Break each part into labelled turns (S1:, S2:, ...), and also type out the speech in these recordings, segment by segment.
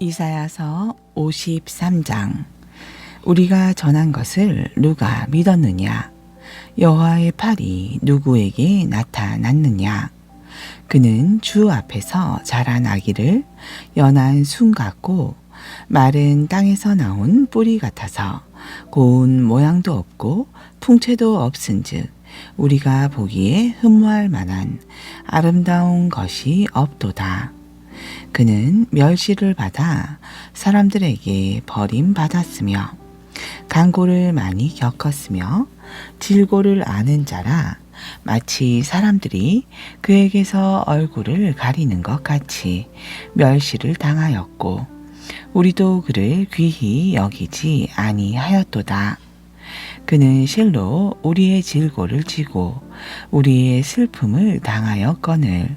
S1: 이사야서 53장. 우리가 전한 것을 누가 믿었느냐? 여호와의 팔이 누구에게 나타났느냐? 그는 주 앞에서 자란 아기를 연한 순 같고 마른 땅에서 나온 뿌리 같아서 고운 모양도 없고 풍채도 없은즉 우리가 보기에 흠모할 만한 아름다운 것이 없도다. 그는 멸시를 받아 사람들에게 버림받았으며 강고를 많이 겪었으며 질고를 아는 자라 마치 사람들이 그에게서 얼굴을 가리는 것 같이 멸시를 당하였고 우리도 그를 귀히 여기지 아니하였도다. 그는 실로 우리의 질고를 지고 우리의 슬픔을 당하였거늘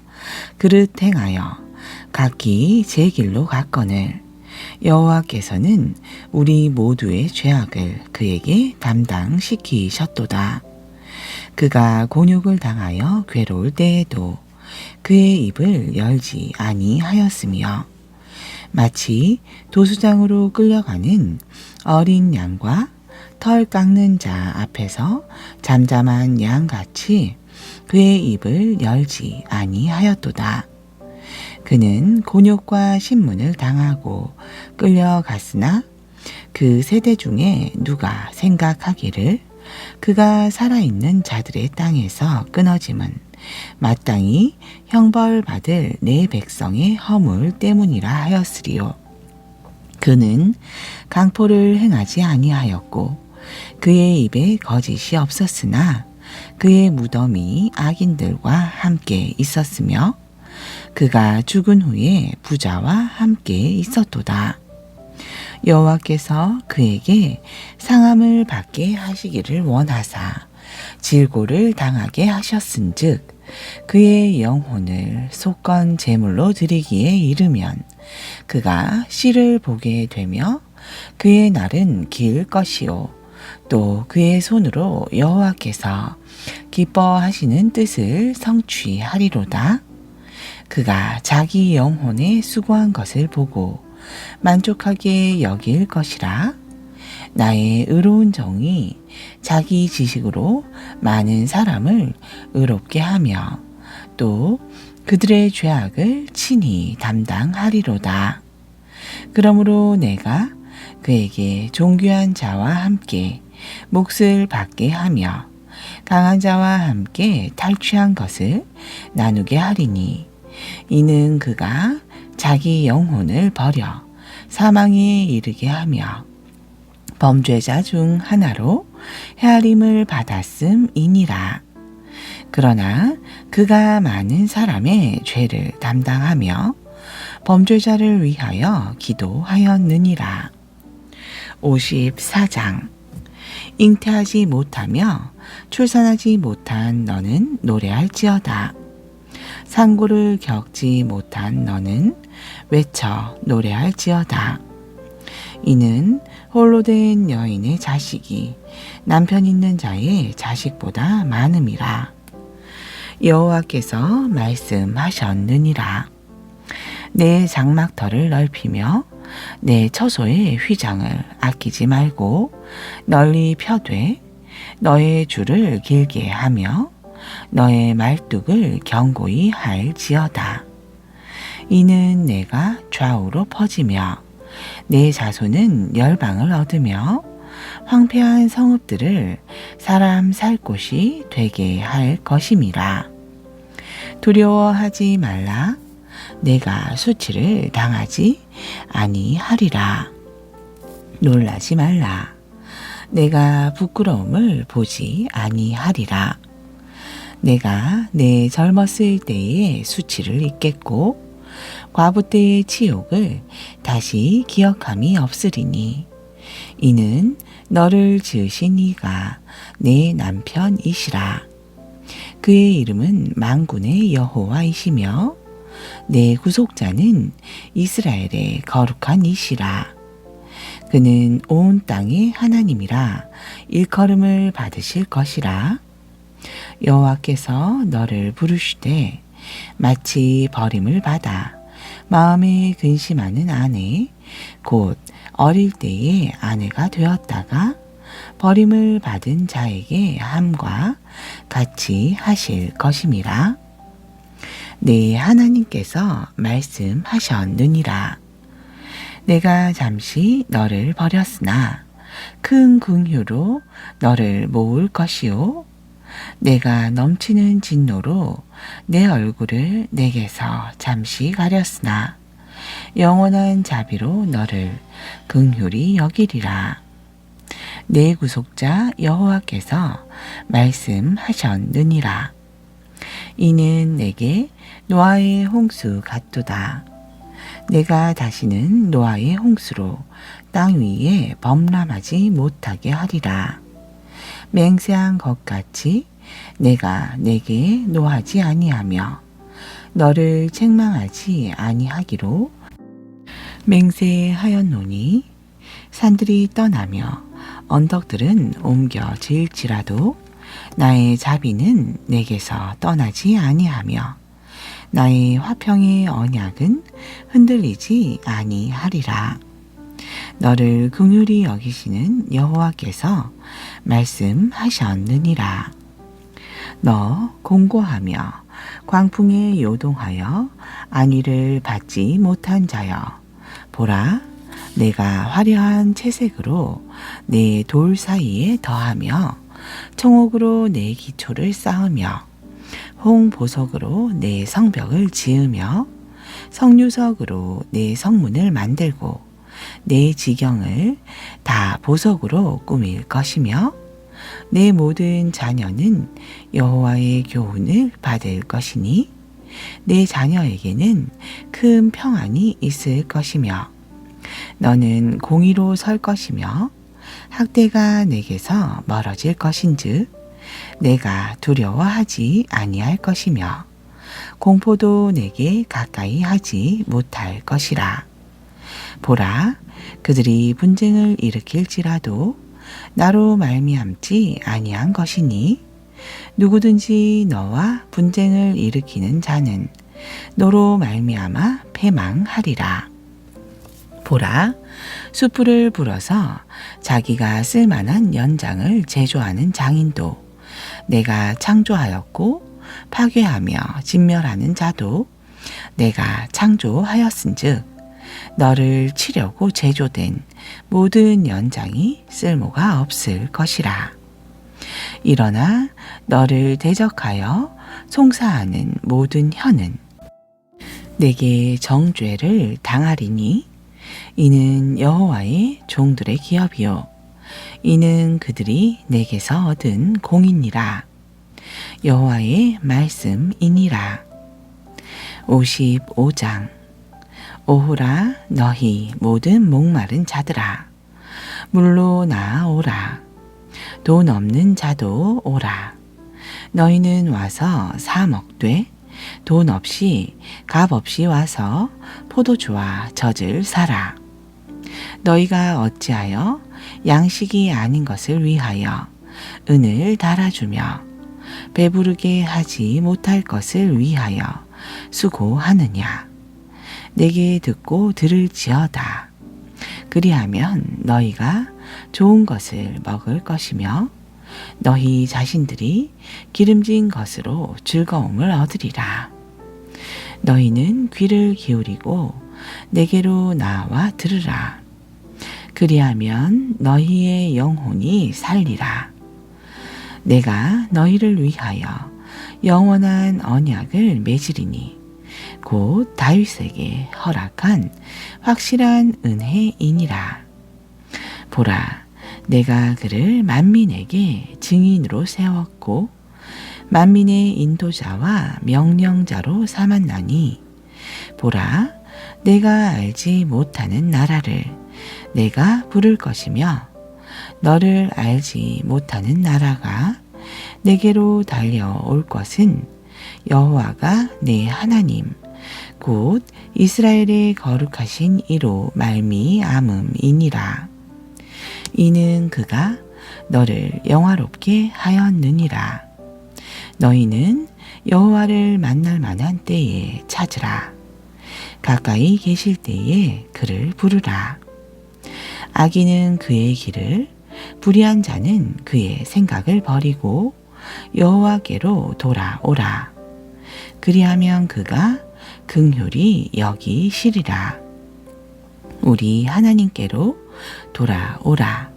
S1: 그릇 행하여 각기 제 길로 갔거늘 여호와께서는 우리 모두의 죄악을 그에게 담당시키셨도다. 그가 곤욕을 당하여 괴로울 때에도 그의 입을 열지 아니하였으며 마치 도수장으로 끌려가는 어린 양과 털 깎는 자 앞에서 잠잠한 양같이 그의 입을 열지 아니하였도다. 그는 곤욕과 신문을 당하고 끌려갔으나 그 세대 중에 누가 생각하기를 그가 살아있는 자들의 땅에서 끊어짐은 마땅히 형벌받을 내 백성의 허물 때문이라 하였으리요. 그는 강포를 행하지 아니하였고 그의 입에 거짓이 없었으나 그의 무덤이 악인들과 함께 있었으며 그가 죽은 후에 부자와 함께 있었도다. 여호와께서 그에게 상함을 받게 하시기를 원하사 질고를 당하게 하셨은즉 그의 영혼을 속건 제물로 드리기에 이르면 그가 씨를 보게 되며 그의 날은 길 것이요 또 그의 손으로 여호와께서 기뻐하시는 뜻을 성취하리로다. 그가 자기 영혼에 수고한 것을 보고 만족하게 여길 것이라. 나의 의로운 정이 자기 지식으로 많은 사람을 의롭게 하며 또 그들의 죄악을 친히 담당하리로다. 그러므로 내가 그에게 존귀한 자와 함께 몫을 받게 하며 강한 자와 함께 탈취한 것을 나누게 하리니 이는 그가 자기 영혼을 버려 사망에 이르게 하며 범죄자 중 하나로 헤아림을 받았음이니라. 그러나 그가 많은 사람의 죄를 담당하며 범죄자를 위하여 기도하였느니라. 54장 잉태하지 못하며 출산하지 못한 너는 노래할지어다. 상고를 겪지 못한 너는 외쳐 노래할지어다. 이는 홀로 된 여인의 자식이 남편 있는 자의 자식보다 많음이라. 여호와께서 말씀하셨느니라. 내 장막터를 넓히며 내 처소의 휘장을 아끼지 말고 널리 펴되 너의 줄을 길게 하며 너의 말뚝을 견고히 할지어다. 이는 내가 좌우로 퍼지며 내 자손은 열방을 얻으며 황폐한 성읍들을 사람 살 곳이 되게 할 것임이라. 두려워하지 말라. 내가 수치를 당하지 아니하리라. 놀라지 말라. 내가 부끄러움을 보지 아니하리라. 내가 내 젊었을 때의 수치를 잊겠고 과부 때의 치욕을 다시 기억함이 없으리니 이는 너를 지으신 이가 내 남편이시라. 그의 이름은 만군의 여호와이시며 내 구속자는 이스라엘의 거룩한 이시라. 그는 온 땅의 하나님이라 일컬음을 받으실 것이라. 여호와께서 너를 부르시되 마치 버림을 받아 마음에 근심하는 아내 곧 어릴 때의 아내가 되었다가 버림을 받은 자에게 함과 같이 하실 것임이라. 네 하나님께서 말씀하셨느니라. 내가 잠시 너를 버렸으나 큰 긍휼로 너를 모을 것이요 내가 넘치는 진노로 내 얼굴을 내게서 잠시 가렸으나 영원한 자비로 너를 긍휼히 여기리라. 내 구속자 여호와께서 말씀하셨느니라. 이는 내게 노아의 홍수 같도다. 내가 다시는 노아의 홍수로 땅 위에 범람하지 못하게 하리라. 맹세한 것 같이 내가 내게 노하지 아니하며 너를 책망하지 아니하기로 맹세하였노니 산들이 떠나며 언덕들은 옮겨질지라도 나의 자비는 내게서 떠나지 아니하며 나의 화평의 언약은 흔들리지 아니하리라. 너를 긍휼히 여기시는 여호와께서 말씀하셨느니라. 너 공고하며 광풍에 요동하여 안위를 받지 못한 자여 보라 내가 화려한 채색으로 내 돌 사이에 더하며 청옥으로 내 기초를 쌓으며 홍보석으로 내 성벽을 지으며 성유석으로 내 성문을 만들고 내 지경을 다 보석으로 꾸밀 것이며 내 모든 자녀는 여호와의 교훈을 받을 것이니 내 자녀에게는 큰 평안이 있을 것이며 너는 공의로 설 것이며 학대가 내게서 멀어질 것인즉 내가 두려워하지 아니할 것이며 공포도 내게 가까이 하지 못할 것이라 보라 그들이 분쟁을 일으킬지라도 나로 말미암지 아니한 것이니 누구든지 너와 분쟁을 일으키는 자는 너로 말미암아 패망하리라. 보라, 수풀을 불어서 자기가 쓸만한 연장을 제조하는 장인도 내가 창조하였고 파괴하며 진멸하는 자도 내가 창조하였은즉 너를 치려고 제조된 모든 연장이 쓸모가 없을 것이라. 일어나 너를 대적하여 송사하는 모든 혀는 내게 정죄를 당하리니 이는 여호와의 종들의 기업이요 이는 그들이 내게서 얻은 공이니라. 여호와의 말씀이니라. 55장. 오호라 너희 모든 목마른 자들아. 물로 나오라. 돈 없는 자도 오라. 너희는 와서 사 먹되 돈 없이 값 없이 와서 포도주와 젖을 사라. 너희가 어찌하여 양식이 아닌 것을 위하여 은을 달아주며 배부르게 하지 못할 것을 위하여 수고하느냐 내게 듣고 들을지어다. 그리하면 너희가 좋은 것을 먹을 것이며 너희 자신들이 기름진 것으로 즐거움을 얻으리라. 너희는 귀를 기울이고 내게로 나와 들으라. 그리하면 너희의 영혼이 살리라. 내가 너희를 위하여 영원한 언약을 맺으리니 곧 다윗에게 허락한 확실한 은혜이니라. 보라, 내가 그를 만민에게 증인으로 세웠고 만민의 인도자와 명령자로 삼았나니 보라, 내가 알지 못하는 나라를 내가 부를 것이며 너를 알지 못하는 나라가 내게로 달려올 것은 여호와가 내 하나님 곧 이스라엘의 거룩하신 이로 말미암음이니라. 이는 그가 너를 영화롭게 하였느니라. 너희는 여호와를 만날 만한 때에 찾으라. 가까이 계실 때에 그를 부르라 악인은 그의 길을 불의한 자는 그의 생각을 버리고 여호와께로 돌아오라. 그리하면 그가 긍휼히 여기시리라. 우리 하나님께로 돌아오라.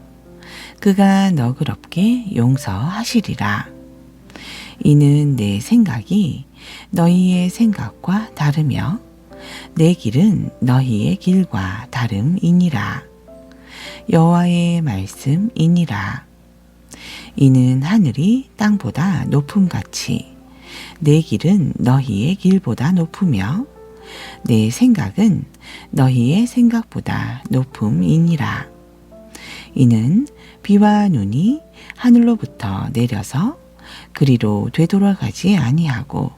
S1: 그가 너그럽게 용서하시리라. 이는 내 생각이 너희의 생각과 다르며 내 길은 너희의 길과 다름이니라. 여호와의 말씀이니라. 이는 하늘이 땅보다 높음 같이 내 길은 너희의 길보다 높으며 내 생각은 너희의 생각보다 높음이니라. 이는 비와 눈이 하늘로부터 내려서 그리로 되돌아가지 아니하고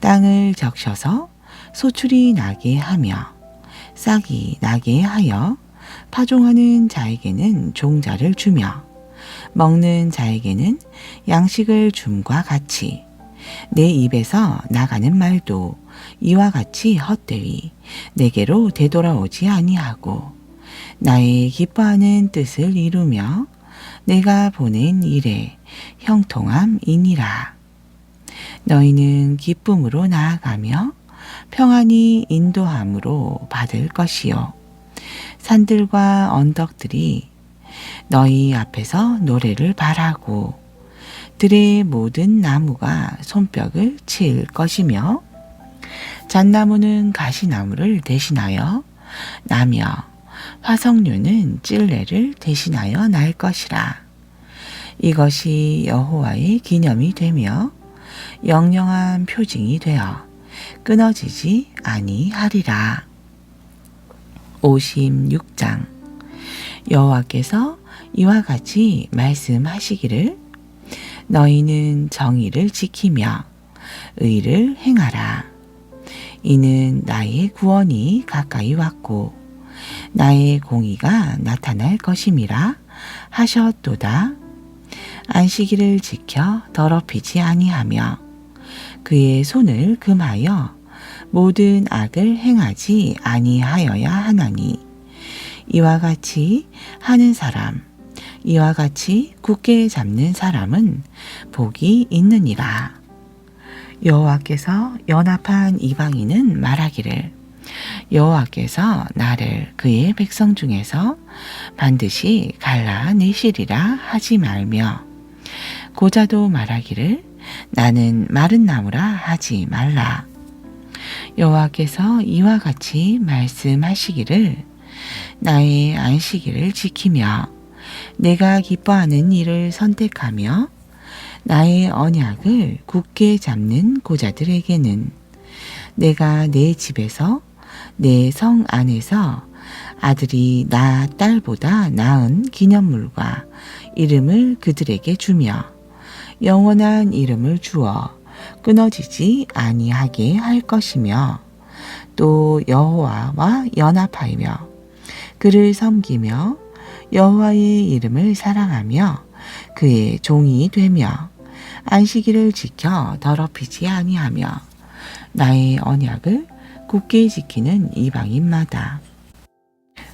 S1: 땅을 적셔서 소출이 나게 하며 싹이 나게 하여 파종하는 자에게는 종자를 주며 먹는 자에게는 양식을 줌과 같이 내 입에서 나가는 말도 이와 같이 헛되이 내게로 되돌아오지 아니하고 나의 기뻐하는 뜻을 이루며 내가 보낸 일에 형통함이니라. 너희는 기쁨으로 나아가며 평안히 인도함으로 받을 것이요. 산들과 언덕들이 너희 앞에서 노래를 바라고 들의 모든 나무가 손뼉을 칠 것이며 잣나무는 가시나무를 대신하여 나며 화석류는 찔레를 대신하여 날 것이라. 이것이 여호와의 기념이 되며 영영한 표징이 되어 끊어지지 아니하리라. 56장 여호와께서 이와 같이 말씀하시기를 너희는 정의를 지키며 의를 행하라. 이는 나의 구원이 가까이 왔고 나의 공의가 나타날 것임이라 하셨도다. 안식일을 지켜 더럽히지 아니하며 그의 손을 금하여 모든 악을 행하지 아니하여야 하나니. 이와 같이 하는 사람 이와 같이 굳게 잡는 사람은 복이 있느니라. 여호와께서 연합한 이방인은 말하기를 여호와께서 나를 그의 백성 중에서 반드시 갈라내시리라 하지 말며 고자도 말하기를 나는 마른 나무라 하지 말라 여호와께서 이와 같이 말씀하시기를 나의 안식일을 지키며 내가 기뻐하는 일을 선택하며 나의 언약을 굳게 잡는 고자들에게는 내가 내 집에서 내 성 안에서 아들이 나 딸보다 나은 기념물과 이름을 그들에게 주며 영원한 이름을 주어 끊어지지 아니하게 할 것이며 또 여호와와 연합하며 그를 섬기며 여호와의 이름을 사랑하며 그의 종이 되며 안식일을 지켜 더럽히지 아니하며 나의 언약을 굳게 지키는 이방인마다.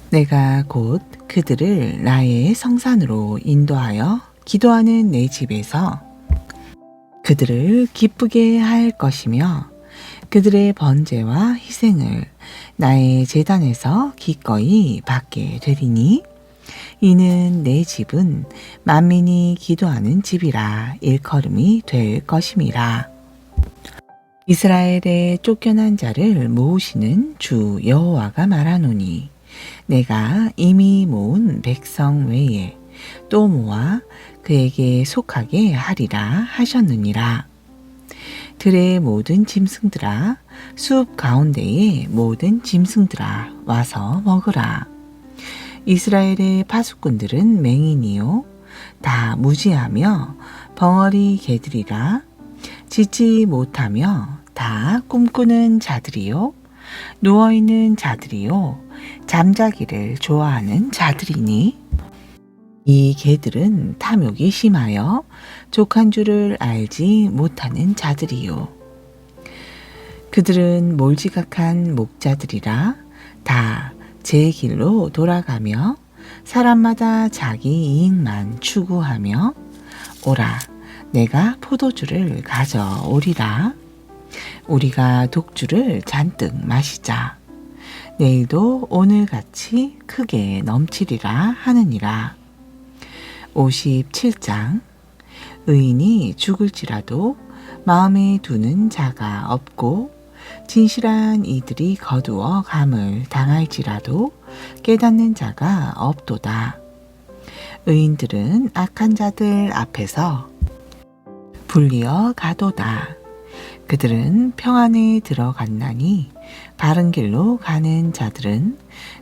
S1: 내가 곧 그들을 나의 성산으로 인도하여 기도하는 내 집에서 그들을 기쁘게 할 것이며 그들의 번제와 희생을 나의 재단에서 기꺼이 받게 되리니 이는 내 집은 만민이 기도하는 집이라 일컬음이 될 것임이라. 이스라엘의 쫓겨난 자를 모으시는 주 여호와가 말하노니 내가 이미 모은 백성 외에 또 모아 그에게 속하게 하리라 하셨느니라. 들의 모든 짐승들아 숲 가운데의 모든 짐승들아 와서 먹으라. 이스라엘의 파수꾼들은 맹인이요 다 무지하며 벙어리 개들이라 짓지 못하며 다 꿈꾸는 자들이요 누워있는 자들이요 잠자기를 좋아하는 자들이니 이 개들은 탐욕이 심하여 족한 줄을 알지 못하는 자들이요. 그들은 몰지각한 목자들이라 다 제 길로 돌아가며 사람마다 자기 이익만 추구하며 오라 내가 포도주를 가져오리라. 우리가 독주를 잔뜩 마시자. 내일도 오늘같이 크게 넘치리라 하느니라. 57장 의인이 죽을지라도 마음에 두는 자가 없고 진실한 이들이 거두어 감을 당할지라도 깨닫는 자가 없도다. 의인들은 악한 자들 앞에서 불리어 가도다. 그들은 평안에 들어갔나니 바른 길로 가는 자들은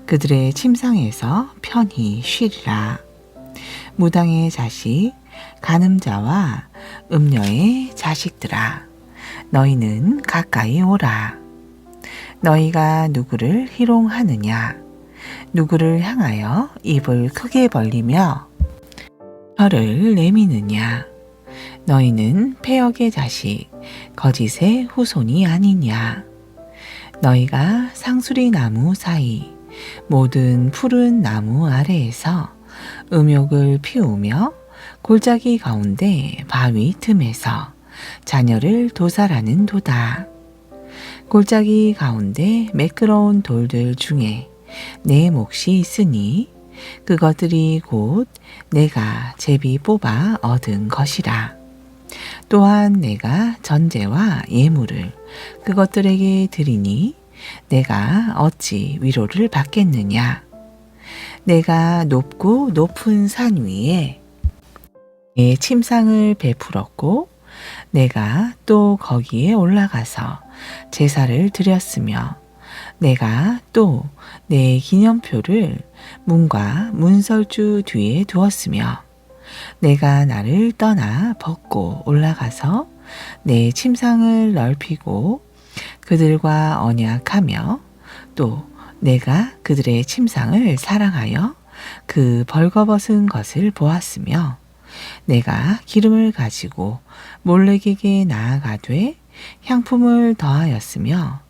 S1: 그들의 침상에서 편히 쉬리라. 무당의 자식, 간음자와 음녀의 자식들아, 너희는 가까이 오라. 너희가 누구를 희롱하느냐? 누구를 향하여 입을 크게 벌리며 혀를 내미느냐? 너희는 폐역의 자식, 거짓의 후손이 아니냐? 너희가 상수리 나무 사이, 모든 푸른 나무 아래에서 음욕을 피우며 골짜기 가운데 바위 틈에서 자녀를 도살하는 도다. 골짜기 가운데 매끄러운 돌들 중에 내 몫이 있으니 그것들이 곧 내가 제비 뽑아 얻은 것이라. 또한 내가 전제와 예물을 그것들에게 드리니 내가 어찌 위로를 받겠느냐. 내가 높고 높은 산 위에 내 침상을 베풀었고 내가 또 거기에 올라가서 제사를 드렸으며 내가 또 내 기념표를 문과 문설주 뒤에 두었으며 내가 나를 떠나 벗고 올라가서 내 침상을 넓히고 그들과 언약하며 또 내가 그들의 침상을 사랑하여 그 벌거벗은 것을 보았으며 내가 기름을 가지고 몰래에게 나아가되 향품을 더하였으며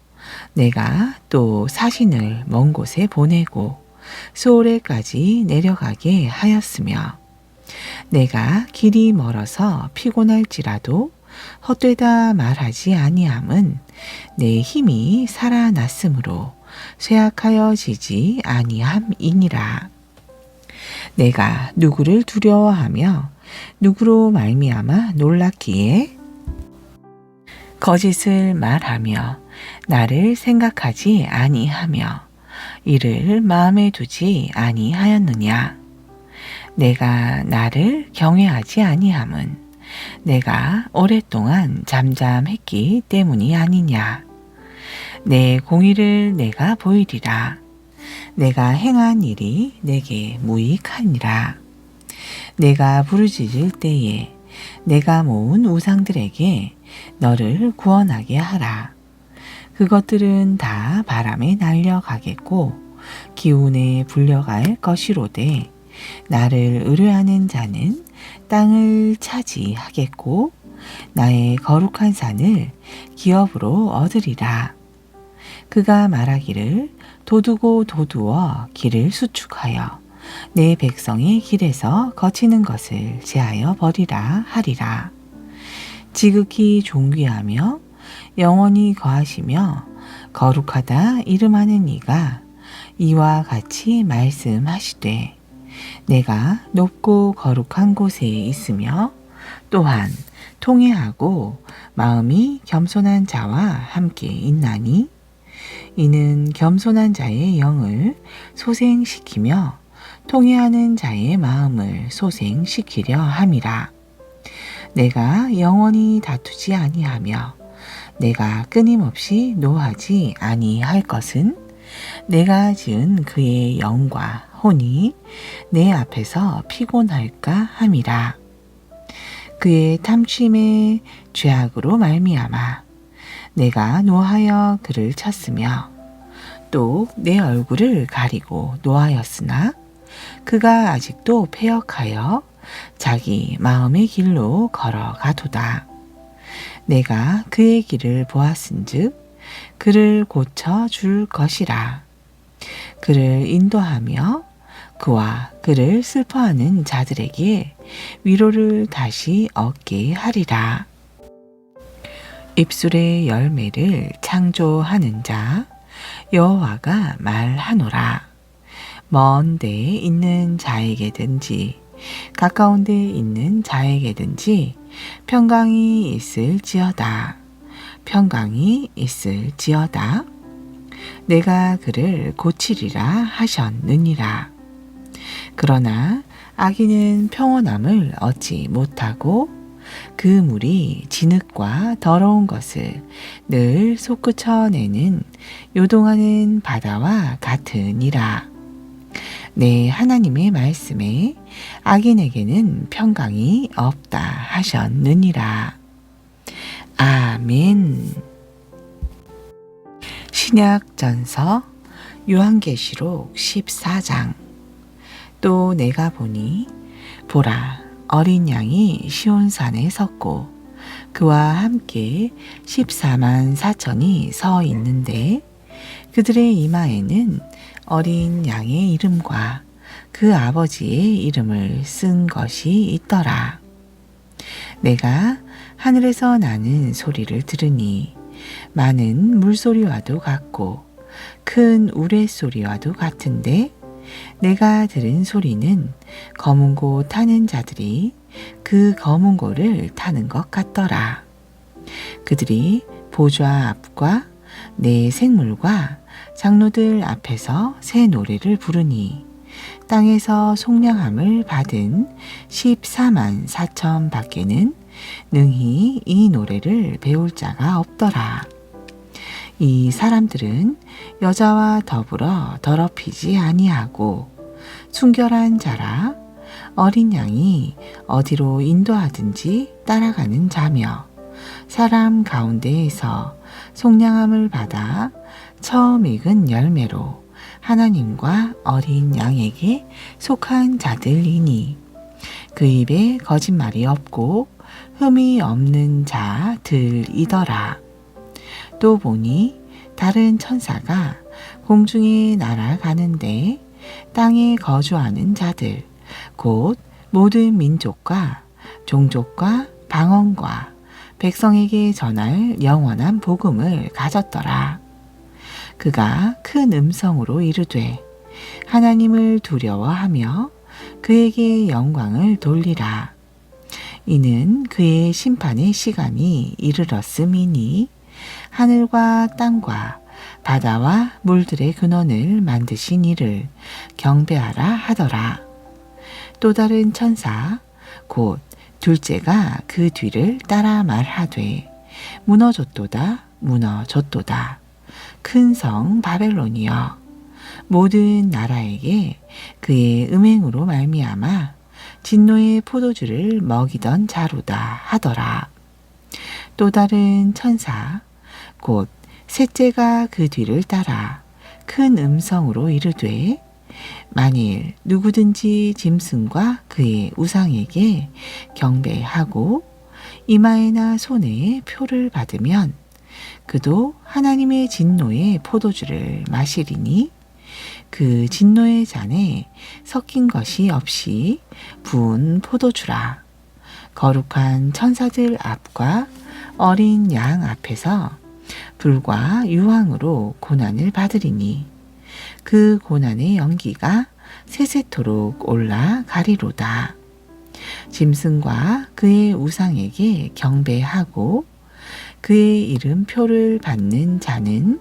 S1: 내가 또 사신을 먼 곳에 보내고 소홀에까지 내려가게 하였으며 내가 길이 멀어서 피곤할지라도 헛되다 말하지 아니함은 내 힘이 살아났으므로 쇠약하여지지 아니함이니라. 내가 누구를 두려워하며 누구로 말미암아 놀랐기에? 거짓을 말하며 나를 생각하지 아니하며 이를 마음에 두지 아니하였느냐? 내가 나를 경외하지 아니함은 내가 오랫동안 잠잠했기 때문이 아니냐 내 공의를 내가 보이리라 내가 행한 일이 내게 무익하니라 내가 부르짖을 때에 내가 모은 우상들에게 너를 구원하게 하라. 그것들은 다 바람에 날려가겠고 기운에 불려갈 것이로되 나를 의뢰하는 자는 땅을 차지하겠고 나의 거룩한 산을 기업으로 얻으리라. 그가 말하기를 도두고 도두어 길을 수축하여 내 백성의 길에서 거치는 것을 제하여 버리라 하리라. 지극히 존귀하며 영원히 거하시며 거룩하다 이름하는 이가 이와 같이 말씀하시되 내가 높고 거룩한 곳에 있으며 또한 통회하고 마음이 겸손한 자와 함께 있나니 이는 겸손한 자의 영을 소생시키며 통해하는 자의 마음을 소생시키려 함이라. 내가 영원히 다투지 아니하며 내가 끊임없이 노하지 아니할 것은 내가 지은 그의 영과 혼이 내 앞에서 피곤할까 함이라. 그의 탐심의 죄악으로 말미암아 내가 노하여 그를 쳤으며 또 내 얼굴을 가리고 노하였으나 그가 아직도 패역하여 자기 마음의 길로 걸어가도다. 내가 그의 길을 보았은즉 그를 고쳐 줄 것이라. 그를 인도하며 그와 그를 슬퍼하는 자들에게 위로를 다시 얻게 하리라. 입술의 열매를 창조하는 자 여호와가 말하노라. 먼 데에 있는 자에게든지 가까운 데에 있는 자에게든지 평강이 있을지어다. 평강이 있을지어다. 내가 그를 고치리라 하셨느니라. 그러나 아기는 평온함을 얻지 못하고 그 물이 진흙과 더러운 것을 늘 솟구쳐내는 요동하는 바다와 같으니라. 내 하나님의 말씀에 악인에게는 평강이 없다 하셨느니라. 아멘. 신약전서 요한계시록 14장 또 내가 보니 보라 어린 양이 시온산에 섰고 그와 함께 14만 4천이 서 있는데 그들의 이마에는 어린 양의 이름과 그 아버지의 이름을 쓴 것이 있더라. 내가 하늘에서 나는 소리를 들으니 많은 물소리와도 같고 큰 우레소리와도 같은데 내가 들은 소리는 검은 고 타는 자들이 그 검은 고를 타는 것 같더라. 그들이 보좌 앞과 내 생물과 장로들 앞에서 새 노래를 부르니 땅에서 속량함을 받은 14만 4천 밖에는 능히 이 노래를 배울 자가 없더라. 이 사람들은 여자와 더불어 더럽히지 아니하고 순결한 자라 어린 양이 어디로 인도하든지 따라가는 자며 사람 가운데에서 속량함을 받아 처음 익은 열매로 하나님과 어린 양에게 속한 자들이니 그 입에 거짓말이 없고 흠이 없는 자들이더라. 또 보니 다른 천사가 공중에 날아가는데 땅에 거주하는 자들, 곧 모든 민족과 종족과 방언과 백성에게 전할 영원한 복음을 가졌더라. 그가 큰 음성으로 이르되 하나님을 두려워하며 그에게 영광을 돌리라. 이는 그의 심판의 시간이 이르렀음이니 하늘과 땅과 바다와 물들의 근원을 만드신 이를 경배하라 하더라. 또 다른 천사 곧 둘째가 그 뒤를 따라 말하되 무너졌도다 무너졌도다 큰 성 바벨론이여 모든 나라에게 그의 음행으로 말미암아 진노의 포도주를 먹이던 자로다 하더라. 또 다른 천사 곧 셋째가 그 뒤를 따라 큰 음성으로 이르되 만일 누구든지 짐승과 그의 우상에게 경배하고 이마에나 손에 표를 받으면 그도 하나님의 진노의 포도주를 마시리니 그 진노의 잔에 섞인 것이 없이 부은 포도주라. 거룩한 천사들 앞과 어린 양 앞에서 불과 유황으로 고난을 받으리니 그 고난의 연기가 세세토록 올라가리로다. 짐승과 그의 우상에게 경배하고 그의 이름표를 받는 자는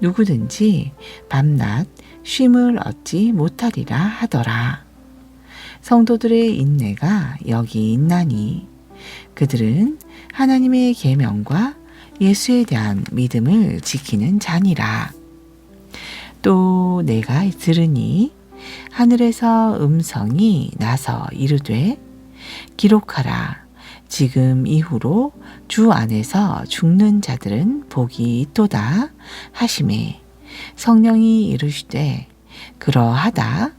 S1: 누구든지 밤낮 쉼을 얻지 못하리라 하더라. 성도들의 인내가 여기 있나니 그들은 하나님의 계명과 예수에 대한 믿음을 지키는 자니라. 또 내가 들으니 하늘에서 음성이 나서 이르되 기록하라. 지금 이후로 주 안에서 죽는 자들은 복이 있도다 하심에 성령이 이르시되 그러하다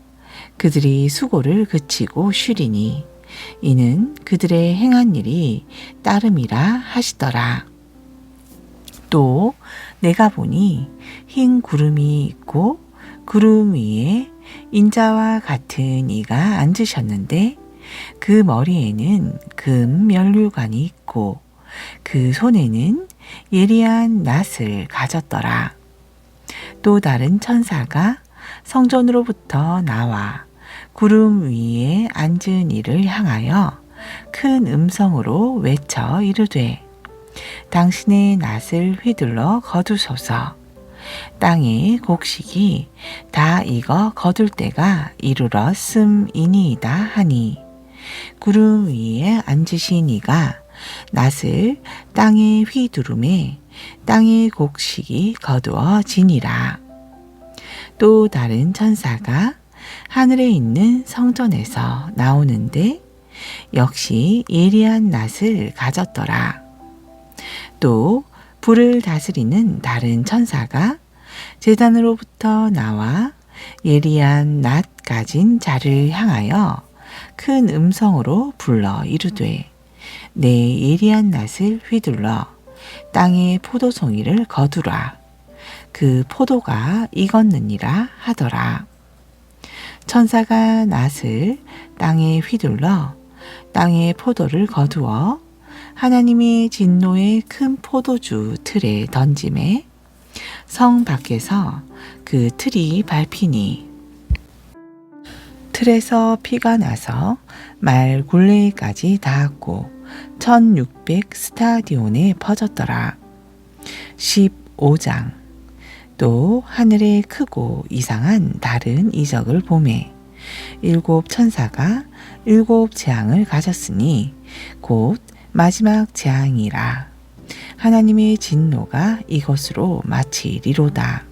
S1: 그들이 수고를 그치고 쉬리니 이는 그들의 행한 일이 따름이라 하시더라. 또 내가 보니 흰 구름이 있고 구름 위에 인자와 같은 이가 앉으셨는데 그 머리에는 금 면류관이 있고 그 손에는 예리한 낫을 가졌더라. 또 다른 천사가 성전으로부터 나와 구름 위에 앉은 이를 향하여 큰 음성으로 외쳐 이르되 당신의 낫을 휘둘러 거두소서 땅의 곡식이 다 익어 거둘 때가 이르렀음이니이다 하니 구름 위에 앉으신 이가 낫을 땅에 휘두름에 땅의 곡식이 거두어지니라. 또 다른 천사가 하늘에 있는 성전에서 나오는데 역시 예리한 낫을 가졌더라. 또 불을 다스리는 다른 천사가 재단으로부터 나와 예리한 낫 가진 자를 향하여 큰 음성으로 불러 이르되 내 예리한 낫을 휘둘러 땅의 포도송이를 거두라. 그 포도가 익었느니라 하더라. 천사가 낫을 땅에 휘둘러 땅의 포도를 거두어 하나님의 진노의 큰 포도주 틀에 던짐에 성 밖에서 그 틀이 밟히니 틀에서 피가 나서 말 굴레까지 닿았고 1600 스타디온에 퍼졌더라. 15장 또 하늘에 크고 이상한 다른 이적을 보매 일곱 천사가 일곱 재앙을 가졌으니 곧 마지막 재앙이라 하나님의 진노가 이것으로 마치리로다.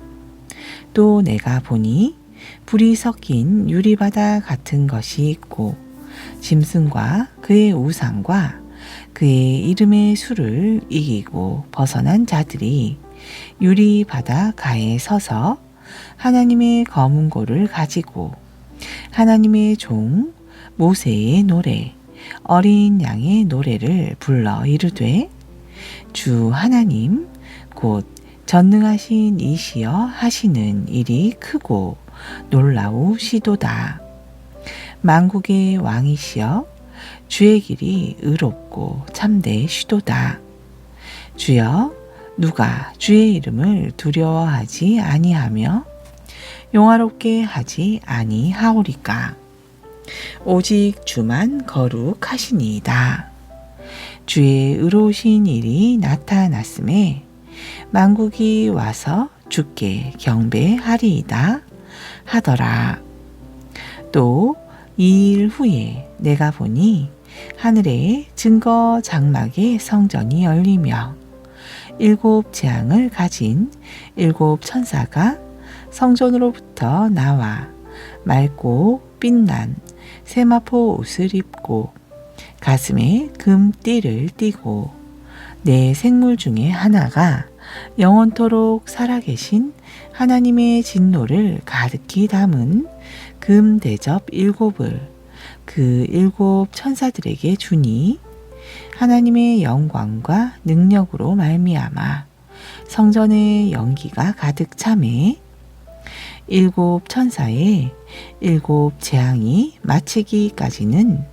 S1: 또 내가 보니 불이 섞인 유리바다 같은 것이 있고 짐승과 그의 우상과 그의 이름의 수를 이기고 벗어난 자들이 유리바다 가에 서서 하나님의 검은 고를 가지고 하나님의 종 모세의 노래 어린 양의 노래를 불러 이르되 주 하나님 곧 전능하신 이시여 하시는 일이 크고 놀라우시도다. 만국의 왕이시여 주의 길이 의롭고 참되시도다. 주여 누가 주의 이름을 두려워하지 아니하며 용화롭게 하지 아니하오리까. 오직 주만 거룩하시니이다. 주의 의로우신 일이 나타났음에 만국이 와서 주께 경배하리이다 하더라. 또 이 일 후에 내가 보니 하늘에 증거 장막의 성전이 열리며 일곱 재앙을 가진 일곱 천사가 성전으로부터 나와 맑고 빛난 세마포 옷을 입고 가슴에 금띠를 띠고 내 생물 중에 하나가 영원토록 살아계신 하나님의 진노를 가득히 담은 금 대접 일곱을 그 일곱 천사들에게 주니 하나님의 영광과 능력으로 말미암아 성전의 연기가 가득 참에 일곱 천사의 일곱 재앙이 마치기까지는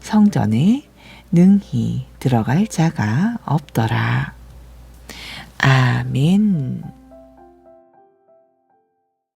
S1: 성전에 능히 들어갈 자가 없더라. 아멘.